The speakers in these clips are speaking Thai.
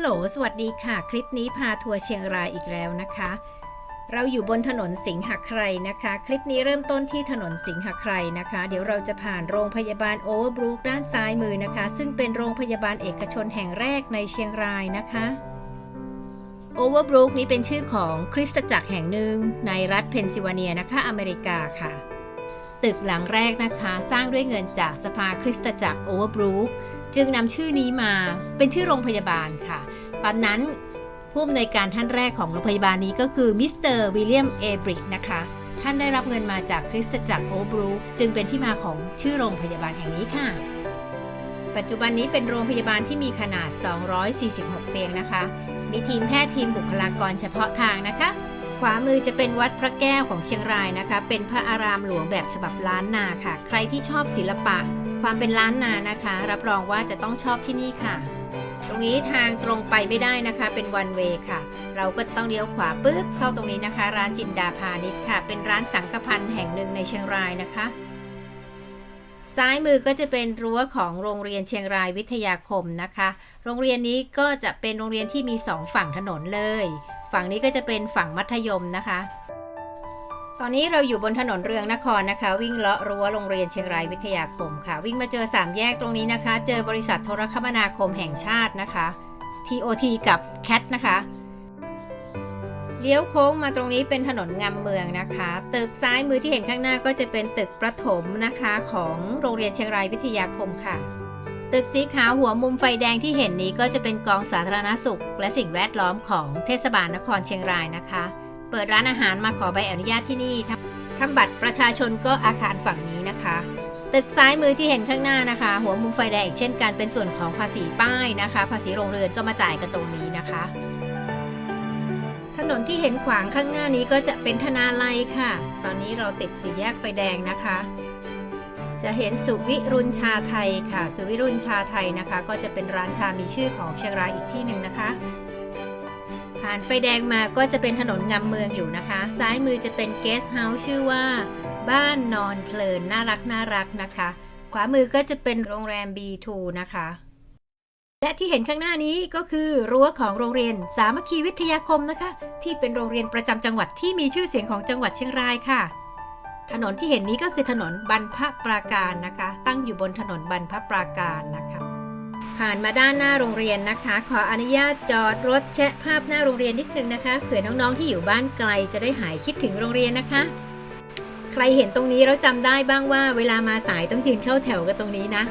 ฮัลโหล สวัสดีค่ะ คลิปนี้พาทัวร์เชียงรายอีกแล้วนะคะ เราอยู่บนถนนสิงหใครนะคะ คลิปนี้เริ่มต้นที่ถนนสิงหใครนะคะ เดี๋ยวเราจะผ่านโรงพยาบาลโอเวอร์บรูคด้านซ้ายมือนะคะ ซึ่งเป็นโรงพยาบาลเอกชนแห่งแรกในเชียงรายนะคะโอเวอร์บรูคนี้เป็นชื่อของคริสตจักรแห่งหนึ่งในรัฐเพนซิลเวเนียนะคะ อเมริกาค่ะ ตึกหลังแรกนะคะ สร้างด้วยเงินจากสภาคริสตจักรโอเวอร์บรูค จึงนำชื่อนี้มาเป็นชื่อโรงพยาบาลค่ะ ตอนนั้นผู้อำนวยการท่านแรกของโรงพยาบาลนี้ก็คือมิสเตอร์วิลเลียมเอบริกนะคะ ท่านได้รับเงินมาจากคริสตจักรโอบรูจึงเป็นที่มาของชื่อโรงพยาบาลแห่งนี้ค่ะ ปัจจุบันนี้เป็นโรงพยาบาลที่มีขนาด 246 เตียงนะคะ มีทีมแพทย์ทีมบุคลากรเฉพาะทางนะคะ ขวามือจะเป็นวัดพระแก้วของเชียงรายนะคะ เป็นพระอารามหลวงแบบฉบับล้านนาค่ะ ใครที่ชอบศิลปะ ความเป็นล้านนานะคะ รับรองว่าจะต้องชอบที่นี่ค่ะ ตรงนี้ทางตรงไปไม่ได้นะคะ เป็นวันเวค่ะ เราก็จะต้องเลี้ยวขวาปุ๊บเข้าตรงนี้นะคะ ร้านจินดาพาณิชย์ค่ะ เป็นร้านสังกพันแห่งหนึ่งในเชียงรายนะคะ ซ้ายมือก็จะเป็นรั้วของโรงเรียนเชียงรายวิทยาคมนะคะ โรงเรียนนี้ก็จะเป็นโรงเรียนที่มีสองฝั่งถนนเลย ฝั่งนี้ก็จะเป็นฝั่งมัธยมนะคะ ตอนนี้เราอยู่บนถนนเรืองนครนะคะ วิ่งเลาะรั้วโรงเรียนเชียงรายวิทยาคมค่ะ วิ่งมาเจอ 3 แยกตรงนี้นะคะ เจอบริษัทโทรคมนาคมแห่งชาตินะคะ TOT กับ CAT นะคะเลี้ยวโค้งมาตรงนี้เป็นถนนงามเมืองนะคะ ตึกซ้ายมือที่เห็นข้างหน้าก็จะเป็นตึกประถมนะคะของโรงเรียนเชียงรายวิทยาคมค่ะ ตึกสีขาวหัวมุมไฟแดงที่เห็นนี้ก็จะเป็นกองสาธารณสุข และสิ่งแวดล้อมของเทศบาลนครเชียงรายนะคะ เปิดร้านอาหารมาขอใบอนุญาตที่นี่ทำบัตรประชาชนก็อาคารฝั่งนี้นะคะ ตึกซ้ายมือที่เห็นข้างหน้านะคะ หัวมุมไฟแดงอีกเช่นกันเป็นส่วนของภาษีป้ายนะคะ ภาษีโรงเรือนก็มาจ่ายกันตรงนี้นะคะ ถนนที่เห็นขวางข้างหน้านี้ก็จะเป็นธนาลัยค่ะ ตอนนี้เราติดสี่แยกไฟแดงนะคะ จะเห็นสุวิรุณชาไทยค่ะ สุวิรุณชาไทยนะคะ ก็จะเป็นร้านชามีชื่อของเชียงรายอีกที่หนึ่งนะคะ ผ่านไฟแดงมาก็จะเป็นถนนงามเมืองอยู่นะคะ ซ้ายมือจะเป็นเกสต์เฮาส์ชื่อว่า บ้านนอนเพลินน่ารักน่ารักนะคะ ขวามือก็จะเป็นโรงแรม B2 นะคะ และที่เห็นข้างหน้านี้ก็คือรั้วของโรงเรียนสามัคคีวิทยาคมนะคะ ที่เป็นโรงเรียนประจำจังหวัดที่มีชื่อเสียงของจังหวัดเชียงรายค่ะ ถนนที่เห็นนี้ก็คือถนนบรรพปราการนะคะ ตั้งอยู่บนถนนบรรพปราการนะคะ ผ่านมาด้านหน้าโรงเรียนนะคะ ขออนุญาตจอดรถแชะภาพหน้าโรงเรียนนิดนึงนะคะ เผื่อน้องๆที่อยู่บ้านไกลจะได้หายคิดถึงโรงเรียนนะคะ ใครเห็นตรงนี้แล้วจำได้บ้างว่า เวลามาสายต้องยืนเข้าแถวกันตรงนี้นะ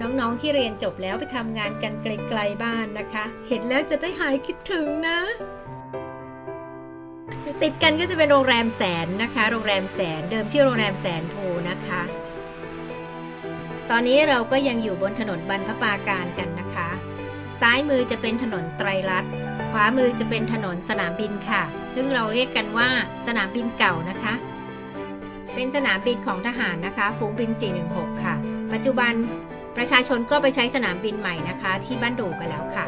น้องๆที่เรียนจบแล้วไปทำงานกันไกลๆบ้านนะคะ เห็นแล้วจะได้หายคิดถึงนะติดกันก็จะเป็นโรงแรมแสนนะคะ โรงแรมแสนเดิมชื่อโรงแรมแสนโพนะคะ ตอนนี้เราก็ยังอยู่บนถนนบรรพปาการกันนะคะ ซ้ายมือจะเป็นถนนไตรรัตน์ขวามือจะเป็นถนนสนามบินค่ะ ซึ่งเราเรียกกันว่าสนามบินเก่านะคะ เป็นสนามบินของทหารนะคะ ฝูงบิน 416 ค่ะ ปัจจุบันประชาชนก็ไปใช้สนามบินใหม่นะคะ ที่บ้านดูกันแล้วค่ะ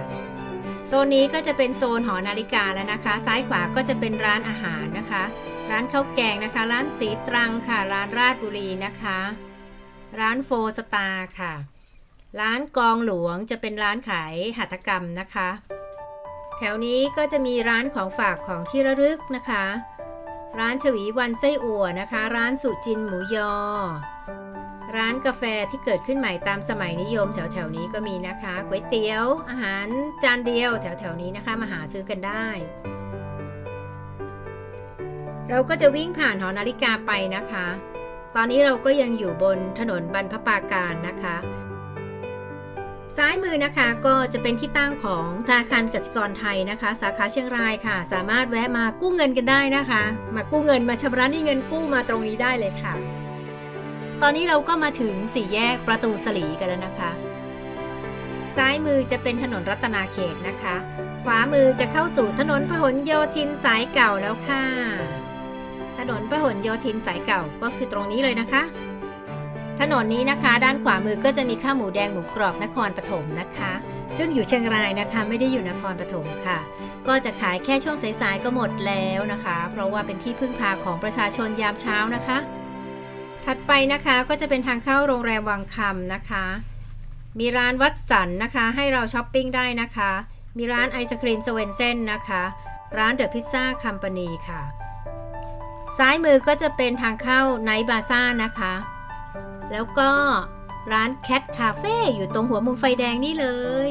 โซนนี้ก็จะเป็นโซนหอนาฬิกาแล้วนะคะ ซ้ายขวาก็จะเป็นร้านอาหารนะคะ ร้านข้าวแกงนะคะ ร้านสีตรังค่ะ ร้านราชบุรีนะคะ ร้านโฟสตาร์ค่ะ ร้านกองหลวงจะเป็นร้านขายหัตถกรรมนะคะ แถวนี้ก็จะมีร้านของฝากของที่ระลึกนะคะ ร้านฉวีวันไส้อั่วนะคะ ร้านสุจินหมูยอ ร้านกาแฟที่เกิดขึ้นใหม่ตามสมัยนิยม แถวๆนี้ก็มีนะคะก๋วยเตี๋ยว อาหารจานเดียว แถวๆนี้นะคะมาหาซื้อกันได้เราก็จะวิ่งผ่านหอนาฬิกาไปนะคะ ตอนนี้เราก็ยังอยู่บนถนนบรรพปาการนะคะ ซ้ายมือนะคะก็จะเป็นที่ตั้งของธนาคารกสิกรไทยนะคะ สาขาเชียงรายค่ะ สามารถแวะมากู้เงินกันได้นะคะ มากู้เงินมาชำระหนี้เงินกู้มาตรงนี้ได้เลยค่ะ ตอนนี้เราก็มาถึงสี่แยกประตูสลีกันแล้วนะคะ ซ้ายมือจะเป็นถนนรัตนาเขตนะคะ ขวามือจะเข้าสู่ถนนพหลโยธินสายเก่าแล้วค่ะ นนพหลโยธินสายเก่าก็คือตรงนี้เลยนะคะ ถนนนี้นะคะ ด้านขวามือก็จะมีข้าวหมูแดงหมูกรอบนครปฐมนะคะ ซึ่งอยู่เชียงรายนะคะไม่ได้อยู่นครปฐมค่ะ ก็จะขายแค่ช่วงสายๆก็หมดแล้วนะคะ เพราะว่าเป็นที่พึ่งพาของประชาชนยามเช้านะคะ ถัดไปนะคะก็จะเป็นทางเข้าโรงแรมวังคำนะคะ มีร้านวัดสันนะคะ ให้เราช้อปปิ้งได้นะคะ มีร้านไอศครีมสเวนเซนนะคะร้านเดอะพิซซ่าคัมปานีค่ะ ซ้ายมือก็จะเป็นทางเข้าไนท์บาซ่านะคะ แล้วก็ร้านแคทคาเฟ่อยู่ตรงหัวมุมไฟแดงนี่เลย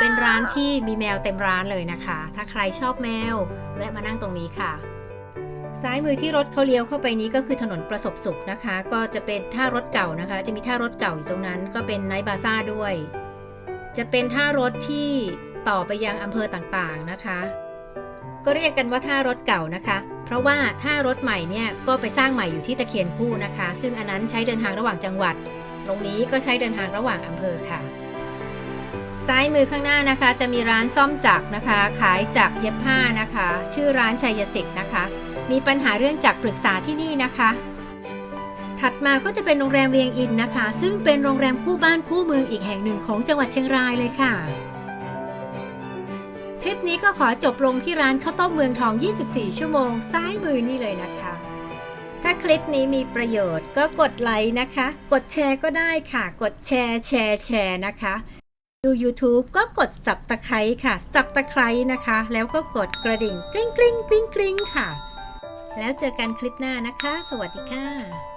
เป็นร้านที่มีแมวเต็มร้านเลยนะคะ ถ้าใครชอบแมว แวะมานั่งตรงนี้ค่ะ ซ้ายมือที่รถเขาเลี้ยวเข้าไปนี้ก็คือถนนประสบสุขนะคะ ก็จะเป็นท่ารถเก่านะคะ จะมีท่ารถเก่าอยู่ตรงนั้น ก็เป็นไนท์บาซ่าด้วย จะเป็นท่ารถที่ต่อไปยังอำเภอต่างๆนะคะ ก็เรียกกันว่าท่ารถเก่านะคะ เพราะว่าท่ารถใหม่เนี่ยก็ไปสร้างใหม่อยู่ที่ตะเคียนคู่นะคะ ซึ่งอันนั้นใช้เดินทางระหว่างจังหวัด ตรงนี้ก็ใช้เดินทางระหว่างอำเภอค่ะ ซ้ายมือข้างหน้านะคะ จะมีร้านซ่อมจักรนะคะ ขายจักรเย็บผ้านะคะ ชื่อร้านชัยสิทธิ์นะคะ มีปัญหาเรื่องจักรปรึกษาที่นี่นะคะ ถัดมาก็จะเป็นโรงแรมเวียงอินนะคะ ซึ่งเป็นโรงแรมคู่บ้านคู่เมืองอีกแห่งหนึ่งของจังหวัดเชียงรายเลยค่ะ ทริปนี้ก็ขอจบลงที่ร้านข้าวต้มเมืองทอง 24 ชั่วโมง ซ้ายมือนี่เลยนะคะ ถ้าคลิปนี้มีประโยชน์ก็กดไลค์นะคะ กดแชร์ก็ได้ค่ะ กดแชร์แชร์แชร์นะคะ ดู YouTube ก็กดสับตะไคร้ค่ะสับตะไคร้นะคะ แล้วก็กดกระดิ่งกริ๊งกริ๊งกริ๊งกริ๊งค่ะ แล้วเจอกันคลิปหน้านะคะ สวัสดีค่ะ